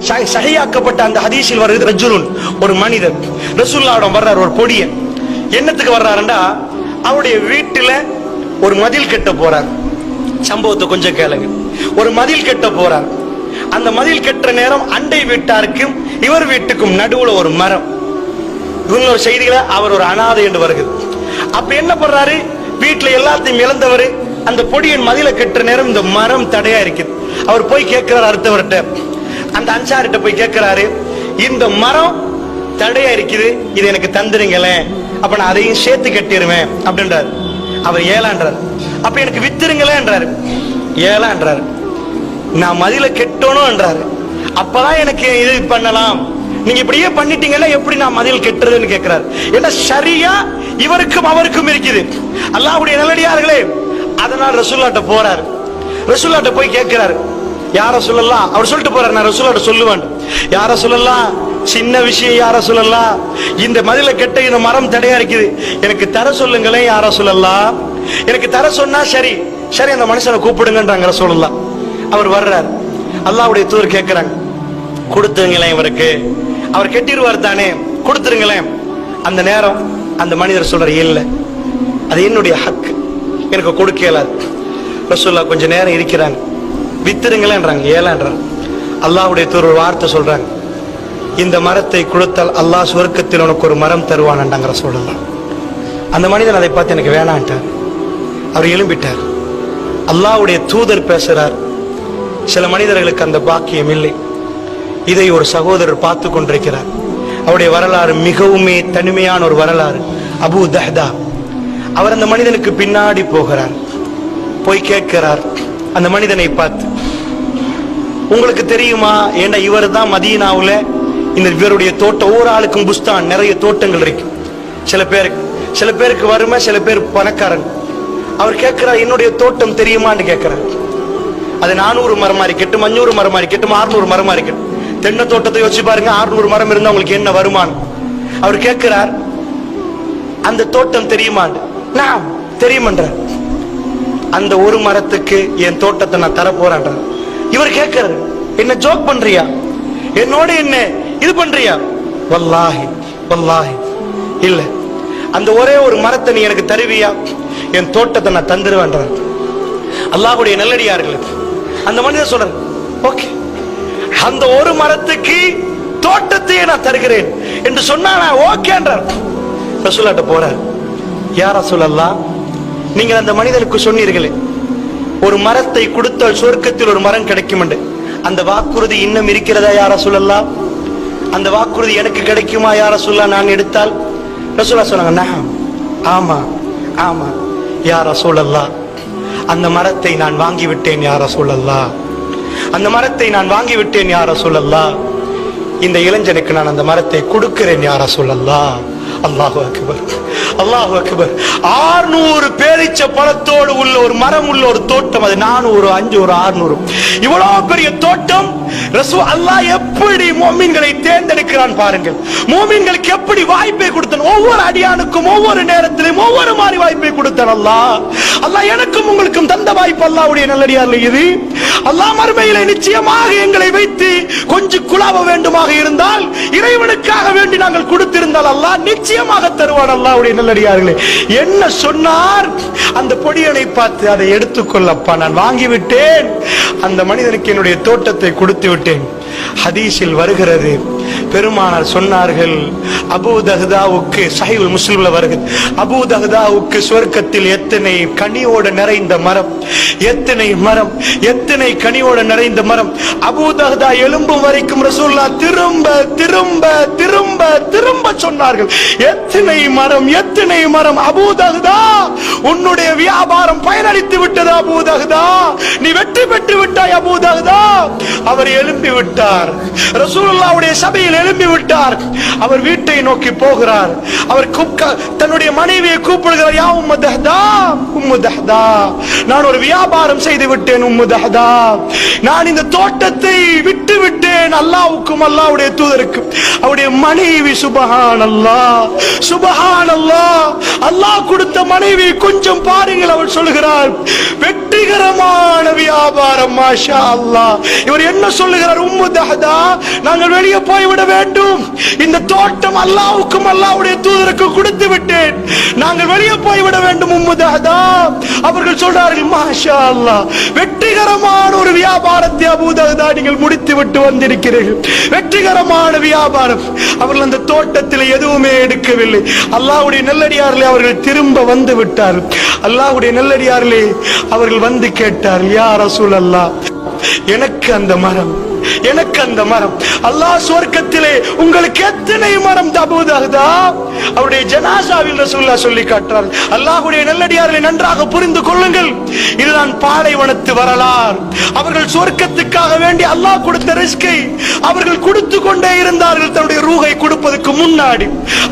சஹி- அந்த ஹதீஸில் வருது ரஜுலுன் ஒரு மனிதர் ரசூல்லாவிடம் வர்றார் ஒரு பொடியன். என்னத்துக்கு வர்றாருண்டா? அவருடைய வீட்டுல ஒரு மதில் கட்ட போறார். சம்பவத்தை கொஞ்சம் கேளுங்க. ஒரு மதில் கட்ட போறார். அந்த மதில் கட்டுற நேரம் அண்டை வீட்டாருக்கும் இவர் வீட்டுக்கும் நடுவுல ஒரு மரம். இன்னொரு செய்திகளை அவர் ஒரு அனாதை என்று வருகிறது. அப்ப என்ன பண்றாரு? வீட்டுல எல்லாத்தையும் இழந்தவர் அந்த பொடியின் மதில கட்டுற நேரம் இந்த மரம் தடையா இருக்குது. அவர் போய் கேட்கிறார் அடுத்தவர்கிட்ட அந்த அன்சாரிட்ட போய் கேட்கிறாரு இந்த மரம் தடையா இருக்குது இது எனக்கு தந்துருங்களேன். அப்ப நான் அதையும் சேர்த்து கட்டிடுவேன் அப்படின்றாரு. அவர் ஏழான்றார் அப்ப எனக்கு வித்துருங்களேன்றாரு ஏழான்றாரு நான் மதில கெட்டோனும்ன்றாரு அப்பதான் எனக்கு இது பண்ணலாம். நீங்க இப்படியே பண்ணிட்டீங்கல்ல எப்படி நான் மதில் கெட்டுறதுன்னு கேட்கிறாரு. ஏன்னா சரியா இவருக்கும் அவருக்கும் இருக்குது. அல்லாஹ்வுடைய நல்லடியார்களே அதனால் ரசூல்லாட்ட போறாரு. ரசூல்லாட்ட போய் கேட்கிறாரு. யார சொல்லலாம்? அவர் சொல்லிட்டு போறாரு நான் ரசூலோட சொல்லுவேன் யார சொல்லலாம்? சின்ன விஷயம் யார சொல்லலாம்? இந்த மதில கெட்ட இந்த மரம் தடையா இருக்குது. எனக்கு தர சொல்லுங்களேன் யார சொல்லலாம்? எனக்கு தர சொன்னா சரி. சரி அந்த மனுஷனை கூப்பிடுங்கன்றாங்க ரசூலுல்லாஹ் அவர் வர்றார். அல்லாவுடைய தூர் கேட்கிறாங்க கொடுத்துருங்களேன் இவருக்கு. அவர் கெட்டிருவார் தானே. கொடுத்துருங்களேன். அந்த நேரம் அந்த மனிதர் சொல்ற இல்ல. அது என்னுடைய ஹக்கு. எனக்கு கொடுக்க ரசூல்லா கொஞ்ச நேரம் இருக்கிறாங்க. வித்துருங்களேன்றாங்க ஏழான்றாங்க அல்லாஹ்வுடைய தூர் ஒரு வார்த்தை சொல்றாங்க இந்த மரத்தை கொடுத்தால் அல்லாஹ் சுவர்க்கத்தில் உனக்கு ஒரு மரம் தருவான்டாங்க ரசூலுல்லாஹ். அந்த மனிதன் அதை பார்த்து எனக்கு வேணான்ட்டார். அவர் எழும்பிட்டார். அல்லாஹ்வுடைய தூதர் பேசுகிறார் சில மனிதர்களுக்கு அந்த பாக்கியம் இல்லை. இதை ஒரு சகோதரர் பார்த்து கொண்டிருக்கிறார். அவருடைய வரலாறு மிகவுமே தனிமையான ஒரு வரலாறு அபு தஹ்தா. அவர் அந்த மனிதனுக்கு பின்னாடி போகிறார் போய் கேட்கிறார் அந்த மனிதனை பார்த்து உங்களுக்கு தெரியுமா? ஏண்டா இவர் தான் மதியனாவில் இந்த இவருடைய தோட்டம் ஒவ்வொரு ஆளுக்கும் புஸ்தான் நிறைய தோட்டங்கள் இருக்கு. சில பேருக்கு சில பேருக்கு வறுமை சில பேர் பணக்காரன். அவர் கேட்கிறார் என்னுடைய தோட்டம் தெரியுமான்னு கேட்கிறார். அது நானூறு மரமா இருக்கட்டும் அஞ்சூறு மரமா இருக்கட்டும் அறுநூறு மரமா இருக்கட்டும் தென்னை தோட்டத்தை யோசிச்சு பாருங்க அறுநூறு மரம் இருந்தா உங்களுக்கு என்ன வருமானம்? அவர் கேட்கிறார் அந்த தோட்டம் தெரியுமான்னு? நான் தெரியுமன்ற அந்த ஒரு மரத்துக்கு என் தோட்டத்தை நான் தர போறேன்றார் இவர் கேட்கிறாரு என்ன ஜோக் பண்றியா? என்னோட என்ன இது பண்றியா? வல்லாஹி வல்லாஹி. இல்ல அந்த ஒரே ஒரு மரத்தை நீ எனக்கு தருவியா? என் தோட்டத்தை நான் தந்துருவேன்றார். அல்லாஹுடைய நல்லடியார்கள். அந்த மனிதன் சொல்றார் ஓகே அந்த ஒரு மரத்துக்கு தோட்டத்தையே நான் தருகிறேன். என்று சொன்னா நான் ஓகேன்றார் ரசூலாட்ட போறார் யார் ரசூலல்லா நீங்கள் அந்த மனிதனுக்கு சொன்னீர்களே ஒரு மரத்தை கொடுத்தால் சொர்க்கத்தில் ஒரு மரம் கிடைக்கும் அந்த வாக்குறுதி இன்னும் இருக்கிறதா யார சொல்லலாம் அந்த வாக்குறுதி எனக்கு கிடைக்குமா யார சொல்ல நான் எடுத்தால்? ரசூலா சொன்னாங்க ஆமா ஆமா யார சொல்லலாம் அந்த மரத்தை நான் வாங்கி விட்டேன் யார சொல்லலாம் அந்த மரத்தை நான் வாங்கி விட்டேன் யார சொல்லலாம் இந்த இளைஞனுக்கு நான் அந்த மரத்தை கொடுக்கிறேன் யார சொல்லலாம் அல்லாஹு அக்பர். அல்லாஹு அக்பர். ஆறுநூறு பேரிச்ச பழத்தோடு உள்ள ஒரு மரம் உள்ள ஒரு தோட்டம் அது. நானூறு அஞ்சு ஒரு ஆறுநூறு. இவ்வளவு பெரிய தோட்டம். ரசூ அல்லாஹ் எப்படி மோமீன்களை தேர்ந்தெடுக்கிறான் பாருங்கள். மோமீன்களுக்கு எப்படி வாய்ப்பை கொடுத்தான்? ஒவ்வொரு அடியானுக்கும் ஒவ்வொரு நேரத்திலும் ஒவ்வொரு மாதிரி வாய்ப்பை கொடுத்தான் அல்லாஹ். அல்லாஹ் எனக்கும் உங்களுக்கும் தந்த வாய்ப்பு அல்லாஹ்வுடைய நல்லடியார்ல இது அல்லாஹ் மறுமையிலே நிச்சயமாக எங்களை வைத்து கொஞ்சம் குழாவ வேண்டுமாக இருந்தால் இறைவனுக்காக வேண்டி நாங்கள் கொடுத்திருந்தால் அல்லாஹ் நிச்சயமாக தருவான் அல்லாஹ்வுடைய நல்லடியார்களே. என்ன சொன்னார்? அந்த பொடியனை பார்த்து அதை எடுத்துக்கொள்ளப்பா நான் வாங்கி விட்டேன் அந்த மனிதனுக்கு என்னுடைய தோட்டத்தை கொடுத்து விட்டேன். ஹதீஸில் வருகிறது பெருமானார் சொன்னார்கள் அபூ தஹ்தாவுக்கு சஹிவுல் முஸ்லிம்ல வருகிறது அபூ தஹ்தாவுக்கு சொர்க்கத்தில் எத்தனை கனியோட நிறைந்த மரம்? எத்தனை மரம்? எத்தனை கனியோடு நிறைந்த மரம்? அபூதகதா எலும்பும் வரைக்கும் ரசூல்லா திரும்ப திரும்ப திரும்ப திரும்ப சொன்னார்கள். எத்தனை மரம்? எத்தனை மரம்? அபூதகதா உன்னுடைய வியாபாரம் பயனளித்து விட்டது அபூ நீ வெற்றி பெற்று விட்டாய் அபூ அவர் எழும்பி விட்டார். ரசூலுல்லாவுடைய சபையில் எழும்பி விட்டார். அவர் வீட்டை நோக்கி போகிறார். அவர் தன்னுடைய மனைவியை கூப்பிடுகிறார் யாவும் உம்மு தஹ்தா நான் ஒரு வியாபாரம் செய்து விட்டேன் உம்மு தஹ்தா நான் இந்த தோட்டத்தை விட்டு விட்டேன் அல்லாவுக்கும் அல்லாவுடைய தூதருக்கும். அவருடைய மனைவி சுபஹான் அல்லா சுபஹான் அல்லா அல்லாஹ் கொடுத்த மனைவி கொஞ்சம் பாருங்கள் அவர் சொல்கிறார் வெற்றிகரமான வியாபாரம் மாஷா அல்லா இவர் என்ன சொல்லுகிறார்? உம்மு தஹதா நாங்கள் வெளியே போய்விட வேண்டும். இந்த தோட்டம் அல்லாவுக்கும் அல்லாவுடைய தூதருக்கு கொடுத்து விட்டேன் நாங்கள் வெளியே போய்விட வேண்டும் உம்மு தஹதா அவர்கள் சொல்றார்கள் மாஷா அல்லாஹ் வெற்றிகரமான ஒரு வியாபாரத்தை அபூதகதா நீங்கள் முடித்து விட்டு வந்திருக்கிறீர்கள். வெற்றிகரமான வியாபாரம். அவர்கள் அந்த தோட்டத்தில் எதுவுமே எடுக்கவில்லை. அல்லாஹ்வுடைய நல்லடியார்களே அவர்கள் திரும்ப வந்து விட்டார் அல்லாவுடைய நல்லடியார்களே அவர்கள் வந்து கேட்டார் யா ரசூல் அல்லாஹ் எனக்கு அந்த மரம் எனக்கு அந்த மரம். அல்லாஹ் சுவர்க்கத்திலே உங்களுக்கு எத்தனை மரம் தபுதாகுதா அவருடைய ஜனாசாவில் ரசூல்லா சொல்லி காட்டுறார். அல்லாஹுடைய நல்லடியார்களை நன்றாக புரிந்து கொள்ளுங்கள். இதுதான் பாலைவனத்து வரலாறு. அவர்கள் சுவர்க்கத்துக்காக வேண்டி அல்லாஹ் கொடுத்த ரிஸ்கை அவர்கள் கொடுத்து கொண்டே இருந்தார்கள். தன்னுடைய ரூகை கொடுப்பதற்கு முன்னாடி.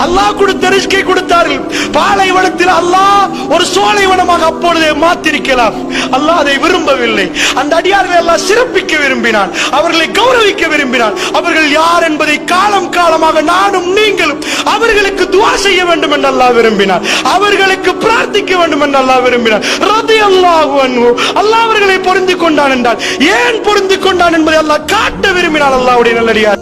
அல்லாஹ் கொடுத்த ரிஸ்கை கொடுத்தார்கள். பாலைவனத்தில் அல்லாஹ் ஒரு சோலைவனமாக அப்பொழுதே மாத்திருக்கலாம். அல்லாஹ் அதை விரும்பவில்லை. அந்த அடியார்களை எல்லாம் சிறப்பிக்க விரும்பினான். அவர்களை கௌரவிக்க விரும்பினான். அவர்கள் யார் என்பதை காலம் காலமாக நானும் நீங்களும் அவர்களுக்கு துவா செய்ய வேண்டும் என்று அல்லாஹ் விரும்பினார் அவர்களுக்கு பிரார்த்திக்க வேண்டும் என்று அல்லாஹ் விரும்பினார் ரதி அல்லாஹ் அல்லாஹ் அவர்களை பொருந்து கொண்டான் என்றால் ஏன் பொருந்து கொண்டான் என்பதை அல்லாஹ் காட்ட விரும்பினான் அல்லாஹ்வுடைய நல்லடியார்.